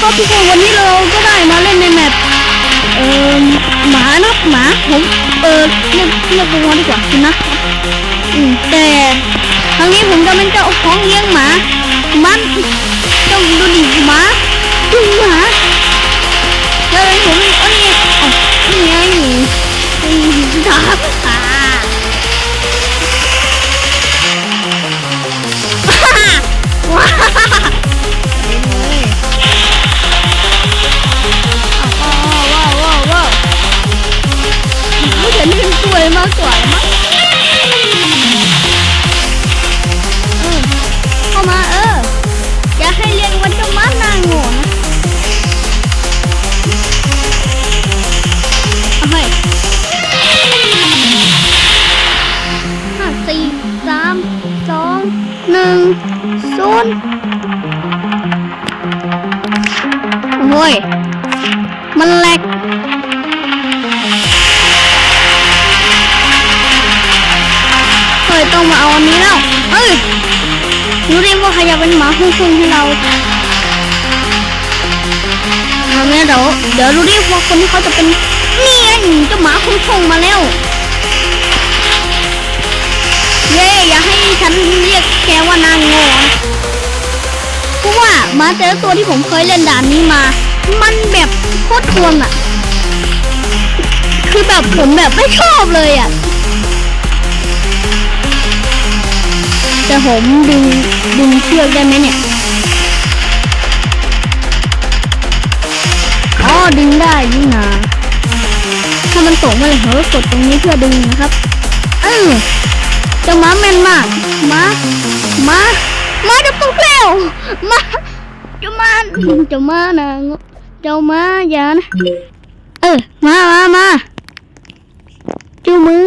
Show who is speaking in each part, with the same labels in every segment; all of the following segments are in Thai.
Speaker 1: ครับทุกคนวันนี้เราก็ได้มาเล่นในแมปเอ่อหมานะหมาผมเออเรียกเรียกตัวดีกว่านะอืมแต่ครั้งนี้ผมจะเป็นเจ้าของเลี้ยงหมามันต้องดูดิหมาดูหมาเลยผมเอ้ยเอ้านี่ไงอืมครับ รู้ดิว่าใครอยากเป็นหมาคุ้งๆให้เราเอาเนี่ยเดี๋ยวเดี๋ยวรู้ดิว่าคนที่เขาจะเป็นนี่ไงเจ้าหมาคุ้งๆมาแล้วเย้อย่าให้ฉันเรียกแกว่านางโง่นเพราะว่ามาแต่ละตัวที่ผมเคยเล่นด่านนี้มา มันแบบโคตรทวงอะคือแบบผมแบบไม่ชอบเลยอะ แต่ผมดึงดึงเชือกได้ไหมเนี่ยอ๋อดึงได้นี่นาถ้ามันตกมาเลยเหรอกดตรงนี้เพื่อดึงนะครับ เออเจ้าม้าแมนมากม้าม้าม้าจะตกแล้วม้าเจ้าม้าเจ้าม้านะเจ้าม้าอย่านะเออมามามาจ้ามือ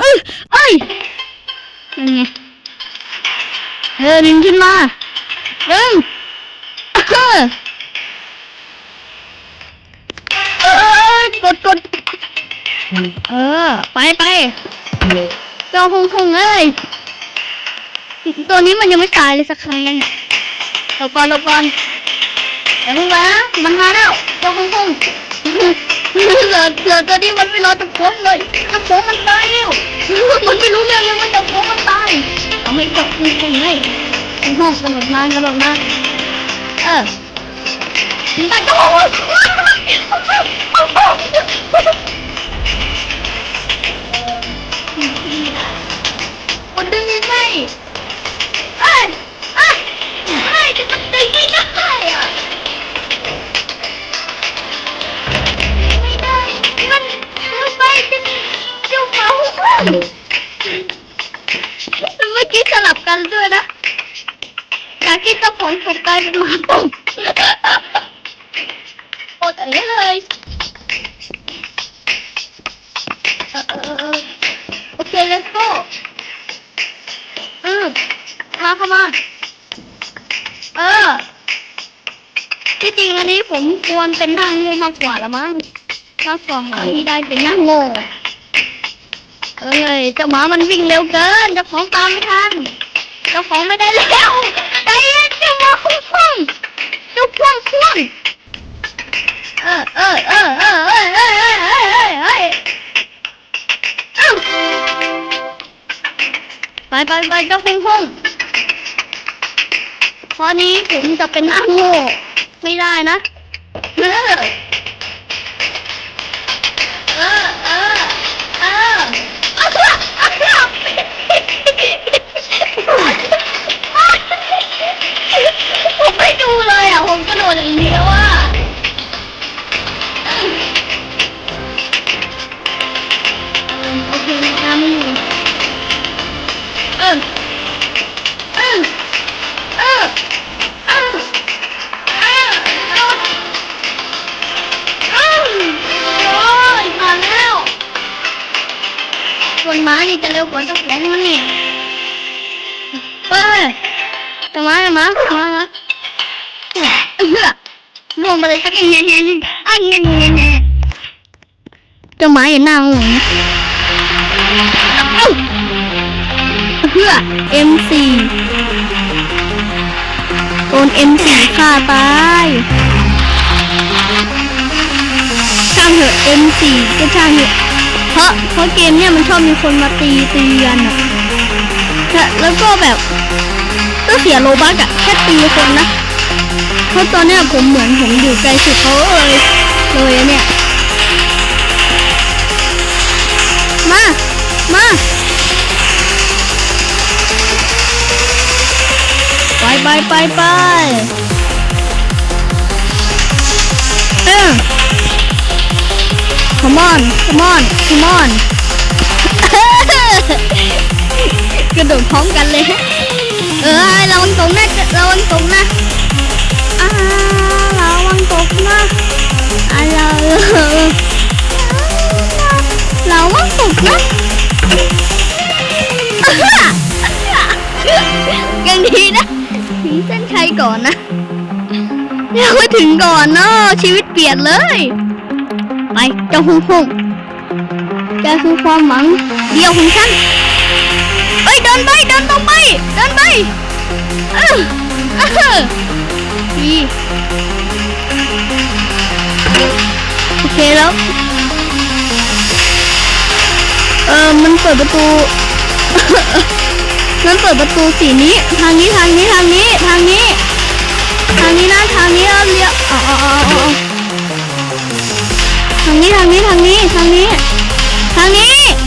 Speaker 1: เอ้ยเอ้ยยังไง เออดึงขึ้นมาดึงเออเออกดกดเออ ไปไปเจ้าคงคงเอ้ยตัวนี้มันยังไม่ตายเลยสักครั้งเลยหลบก่อนหลบก่อนเดี๋ยวมึงมามันมาแล้วเจ้าคงคง เหลือเหลือตัวนี้มันไม่รอตะโกนเลยตะโกนมันตายแล้วมันไม่รู้เรื่องเลยว่าตะโกนมันตายเอาไม่ตกคงคงเลยคงคงกระโดดมากระโดดมาเออมันตายก็บอกมันดึงยังไงเอ้ยเอ้ยเอ้ยจะมันดึงไม่ได้อะ เมื่อกี้สลับกันด้วยนะจากที่เจ้าของผมกลายเป็นหมาตุ่มโอดเอ๋เลยเออเออเออโอเค let's go อืมมาเข้ามาเออ ที่จริงอันนี้ผมควรเป็นนั่งโง่มากกว่าละมั้งมากกว่าหมาที่ได้เป็นนั่งโง่ เอ้ยเจ้าหมามันวิ่งเร็วเกินเจ้าของตามไม่ทันเจ้าของไม่ได้แล้วใจเย็นเจ้าหมาคุ้มคุ้มเจ้าพ่วงพ่วงเออเออเออเออเออเออเออเออเออเออเอ้ไปไปไปเจ้าพุ่งพุ่งพอนี้ผมจะเป็นนั่งโง่ไม่ได้นะเออ ดูเลยอะ ผมกระโดดอย่างเดียวอะโอเคนะไม่อยู่เออเออเออเออโอ้ยมาแล้วส่วนม้านี่จะเร็วกว่าเจ้าของมันนี่เฮ้ยแต่ม้าม้าม้าม้า ลงมาเลยสักอย่างเงี้ยเงี้ยอันเงี้ยเงี้ยเงี้ยเจ้าม้าอย่านั่งหงเพื่อ M4 โดน M4 ฆ่าตายช่างเถอะ M4 ก็ช่างเถอะเพราะเพราะเกมเนี่ยมันชอบมีคนมาตีตีกันอะแล้วก็แบบก็เสียโลบักอะแค่ตีคนนะ ราะตอนเนี้ยผมเหมือนผมอยู่ไกลสุดเขาเลยเลยอะเนี่ย มา มา ไปไปไปไปเออ come on come on come on กระโดดพร้อมกันเลย เออระวังตกนะระวังตกนะ ตกนะอ่าเราวังตกนะยังดีนะ ถึงเส้นชัยก่อนนะยังไม่ถึงก่อนเนาะชีวิตเปลี่ยนเลย ไปเจ้าหุ่งหุ่งแกคือความหวังเดียวของฉันเอ้ยเดินไปเดินตรงไปเดินไปเออเออดี เคแล้ว เออมันเปิดประตู มันเปิดประตูสีนี้ ทางนี้ทางนี้ทางนี้ทางนี้ ทางนี้นะทางนี้แล้วเลี้ยวอ๋ออ๋ออ๋ออ๋อทางนี้ทางนี้ทางนี้ทางนี้ ทางนี้ทางนี้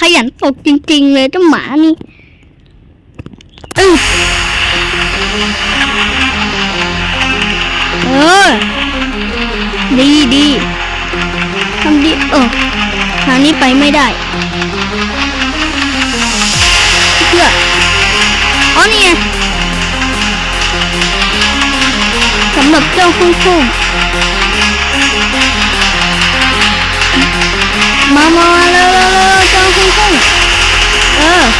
Speaker 1: ขยันตกจริง ๆ เลยเจ้าหมานี่อือเออ ดีดีทำดีเออทางนี้ไปไม่ได้เพื่ออ๋อนี่ไงสำหรับเจ้าคุ้งคุ้ mau mau lơ lơ lơ cho không không ờ.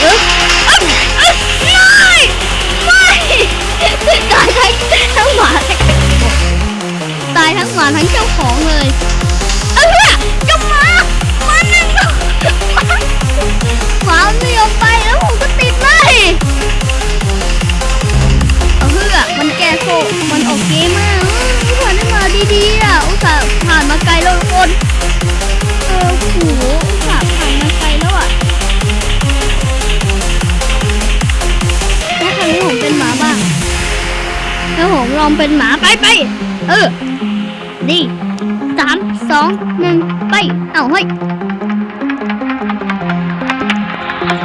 Speaker 1: Ướp ướp ướp mày mày tài thắng thắng hòa thắng tài thắng hòa thắng trong khổ người. ดีสามสองหนึ่งไป เอาเฮ้ย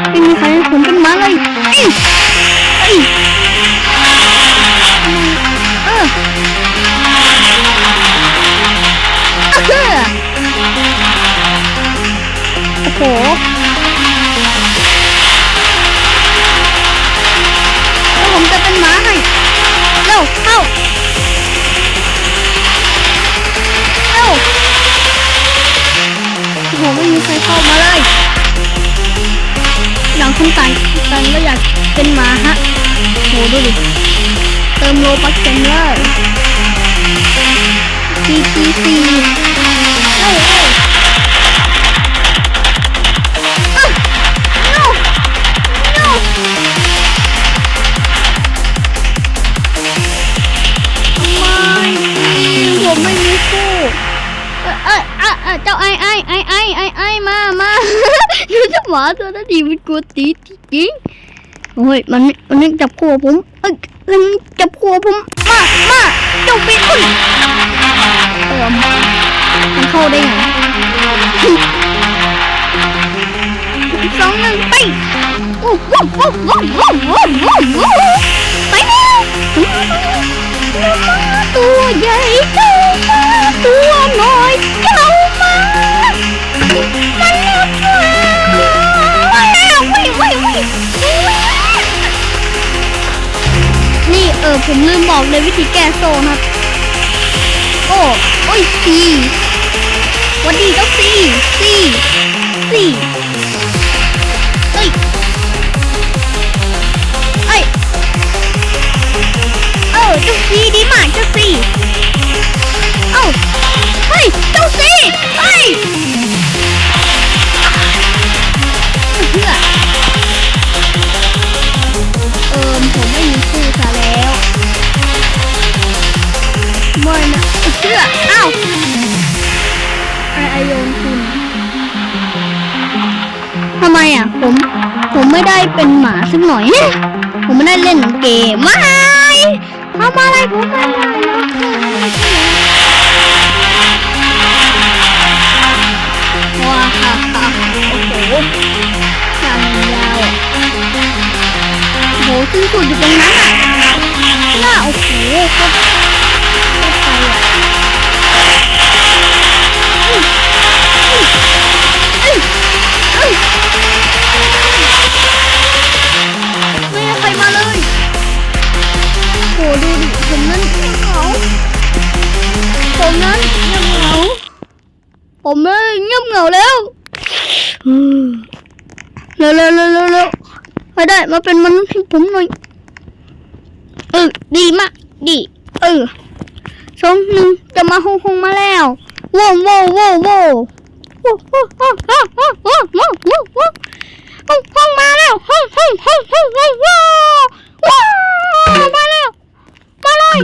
Speaker 1: ไม่มีใครให้ผมเป็นมาเลย ซีซีซีเอ้ยเอ้ยอ้าว no no ทำไมผมไม่มีคู่เออเออเออเออเจ้าไอ้ไอ้ไอ้ไอ้ไอ้ไอมามาดูเจ้าหมาตัวนั้นดีมันกลัวตีจริงๆโอ้ยมันมันไม่จับคู่ผมเอ้ยมันจับคู่ผมมามาเจ้าปีคุณ เออมันเข้าได้ไงสองหนึ่งไปโอ้โหโอ้โหโอ้โหโอ้โหโอ้โหไปเลยตัวใหญ่เจ้ามาตัวน้อยเจ้ามามันหมดแล้ววิ่งวิ่งวิ่งนี่เออผมลืมบอกเลยวิธีแก้โซ่นครับ โอ้ยสี่วันดีเจ้าสี่สี่สี่เอ้ยเอ้ยเออเจ้าสี่ดีมากเจ้าสี่ สักหน่อยผมไม่ได้เล่นเกมไม่ทำอะไรผมไม่ได้ว้าฮ่าฮ่าโอ้โหทำยาวโอ้โหที่สุดอยู่ตรงนั้นอะน่าโอ้โหก็ก็ ผมไม่เงียบเหงาแล้วเร็วเร็วเร็วเร็วมาได้มาเป็นมนุษย์ให้ผมหน่อยเออดีมากดีเออสองหนึ่งจะมาฮงฮงมาแล้วโว้าวว้าวว้าวว้าวห้องมาแล้วห้องห้องห้องห้องห้องว้าวว้าวมาแล้วมาเลย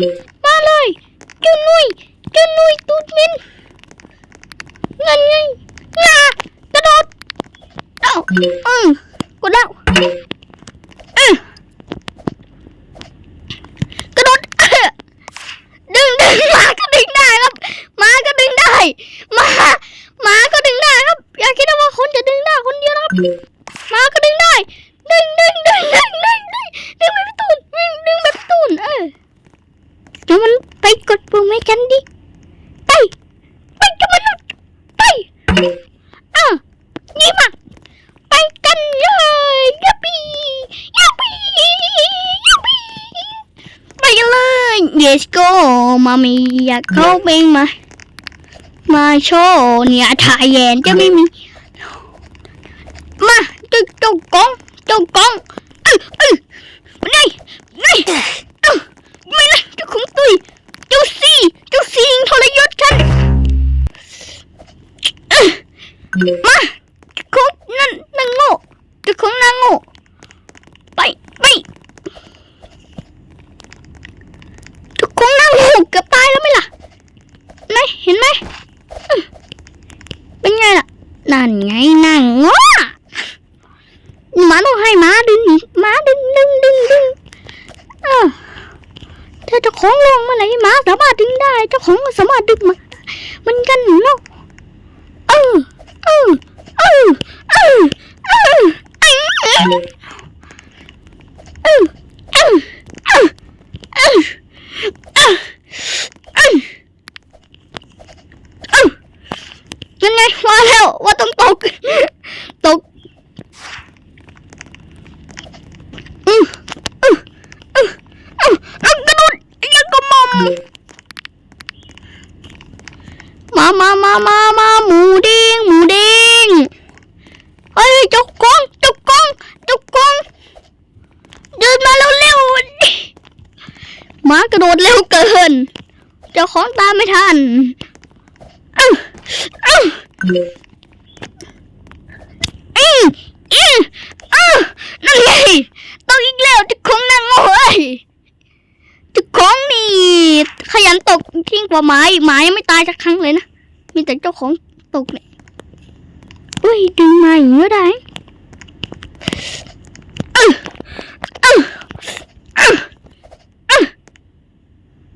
Speaker 1: มาเลยจุนุยจุนุยตูดมิน เงินไงงากระโดดเอ้าอืมกดแล้วออกระโดดเอ้อดึงดึงหมาก็ดึงได้ครับหมาก็ดึงได้หมาหมาก็ดึงได้ครับ อย่าคิดว่าคนจะดึงได้คนเดียวครับหมาก็ดึงได้ ดึงดึงดึงดึงดึงดึงดึงแบบพี่ตูนดึงดึงแบบพี่ตูนเออเดี๋ยวมันไปกดปุ่มให้ฉันดิ ไป ไปกับมนุษย์ไปอะนี่มา ไปกันเลยยับปียับปียับปีไปกันเลย Let's go มามี อยากเข้าเพลงมา มาโชว์เนี่ยถ่ายแยนจะไม่มี มาจุกจุกกองจุกกองเออเออมาไม่ไม่ กระโดดเร็วเกิน เจ้าของตามไม่ทันอื้ออื้ออืออืออือนั่นไงตกอีกแล้วจะของนางโง่เอ้ยจะของนี่ ขยันตกยิ่งกว่าหมาอีกหมายังไม่ตายสักครั้งเลยนะ มีแต่เจ้าของตกเนี่ยอุ้ยดึงมาอย่างนี้ได้อื้ออื้ออื้ออื้อ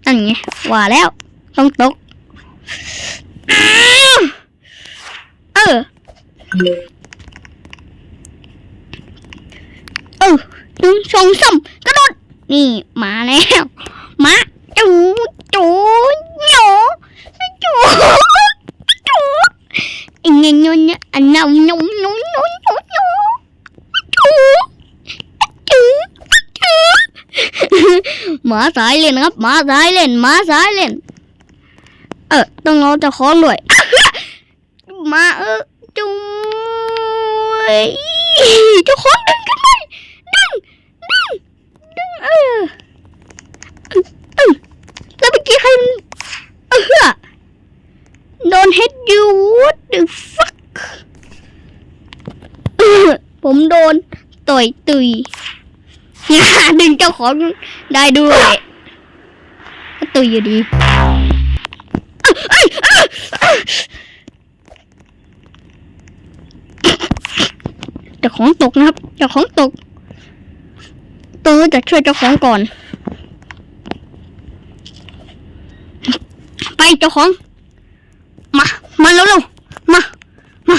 Speaker 1: นั่นไงว่าแล้ว ต้องตกเออเออหนึ่งสองสามกระโดดนี่มาแล้วมาจูจูหนูจูจูอันนี้เนี่ยอันนั้นนมนมนมนมนมจูจูจู หมาสายเล่นครับหมาสายเล่นหมาสายเล่น เออต้องเอาจะของด้วยมาเออจุ้ยจ้าของดึงกันไหมดึงดึงดึงเออแล้วเมื่อกี้ใครมันเออโดนเฮดยู what the fuck ผมโดนต่อยตุย ดึงเจ้าของได้ด้วยก็ตุยอยู่ดีเจ้าของตกนะครับเจ้าของตกตัวจะช่วยเจ้าของก่อน ไปเจ้าของ มา มาเร็วๆมา มา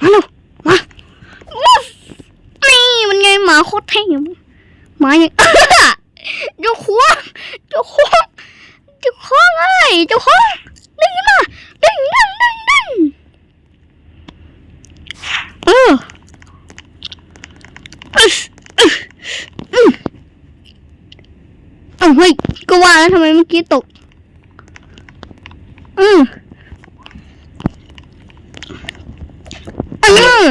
Speaker 1: มาเร็วมาวูฟนี่มันไงหมาโคตรเท่ มาอย่างเจ้าของเจ้าของเจ้าของไอ้ยเจ้าของดึงมาดึงดึงดึงดึงเออเออเฮ้ยก็ว่าแล้วทำไมเมื่อกี้ตกอืมอืม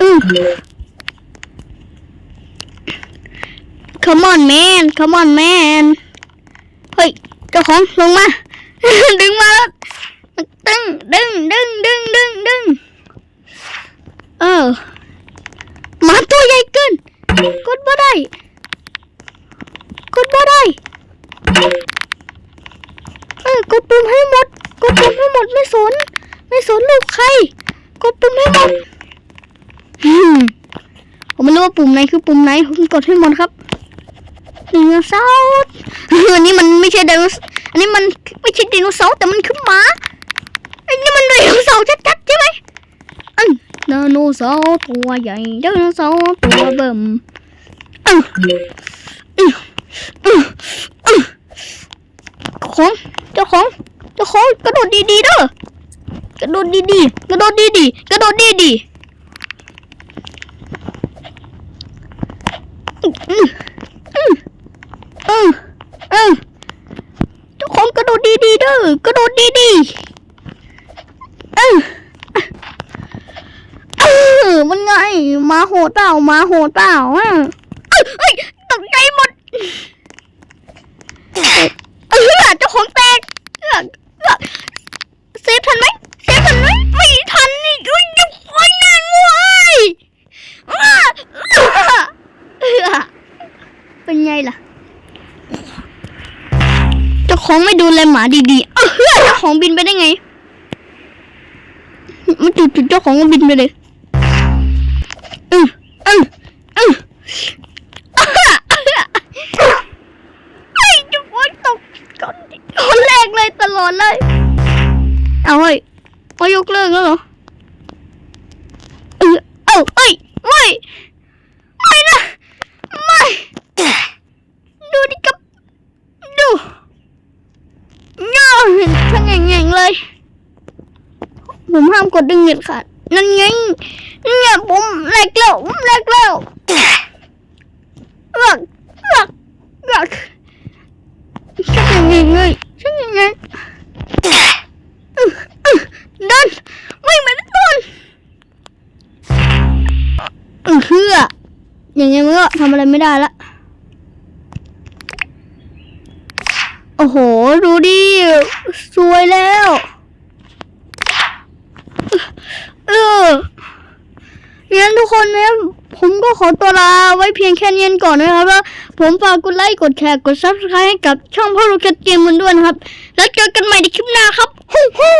Speaker 1: อืม come on man come on man เฮ้ยเจ้าของลงมา ดึงมาแล้วดึงดึงดึงดึงดึงดึงเออหมาตัวใหญ่เกินกดบ่ได้กดบ่ได้เออกดปุ่มให้หมดกดปุ่มให้หมดไม่สน ไม่สนลูกใครกดปุ่มให้หมดผมไม่รู้ว่าปุ่มไหนคือปุ่มไหนผมกดให้หมดครับ ดโนเสาร์อันนี้มันไม่ใช่ไดโนเสาร์อันนี้มันไม่ใช่ไดโนเสาร์แต่มันคือหมาอันนี้มันไดโนเสาร์ชัดๆใช่ไหมไดโนเสาร์ตัวใหญ่ไดโนเสาร์ตัวเบิ่มอื้ออื้ออื้ออื้อของเจ้าของเจ้าของกระโดดดีๆเด้อกระโดดดีๆกระโดดดีๆกระโดดดีๆ เออเออื้ออื้ออื้อเจ้าของกระโดดดีๆเด้อกระโดดดีๆอื้อเออมันไงมาโหดเต่ามาโหดเต่าอะเอ้ยเอ้ยตกใจหมด หมาดีๆเออเจ้าของบินไปได้ไง มันจุดจุดเจ้าของก็บินไปเลยอืมอืมอืออะอะไอ้จุกโอ๊ยตกก่อนคนแรกเลยตลอดเลย เอาเฮ้ยเอายกเลิกแล้วเหรอเออเอาเอ้ยไม่ไม่นะไม่ดูดิกับดู ย่อเห็นทั้งแง่งเลย ผมห้ามกดดึงเด็ดขาดนั่นไงเนี่ยผมแหลกแล้วผมแหลกแล้วหลักหลักหลักช่างยังไงเงยช่างยังไงเดินไม่เหมือนต้นอือเฮืออย่างเงี้ยมันก็ทำอะไรไม่ได้ละ โอ้โห ดูดิสวยแล้ว เอองั้นทุกคนนะผมก็ขอตัวลาไว้เพียงแค่นี้ก่อนนะครับว่าผมฝากกดไลค์กดแชร์กดซับสไครต์ให้กับช่องพ่อลูกเกตเกมมันด้วยนะครับ แล้วเจอกันใหม่ในคลิปหน้าครับ ฮู้ฮู้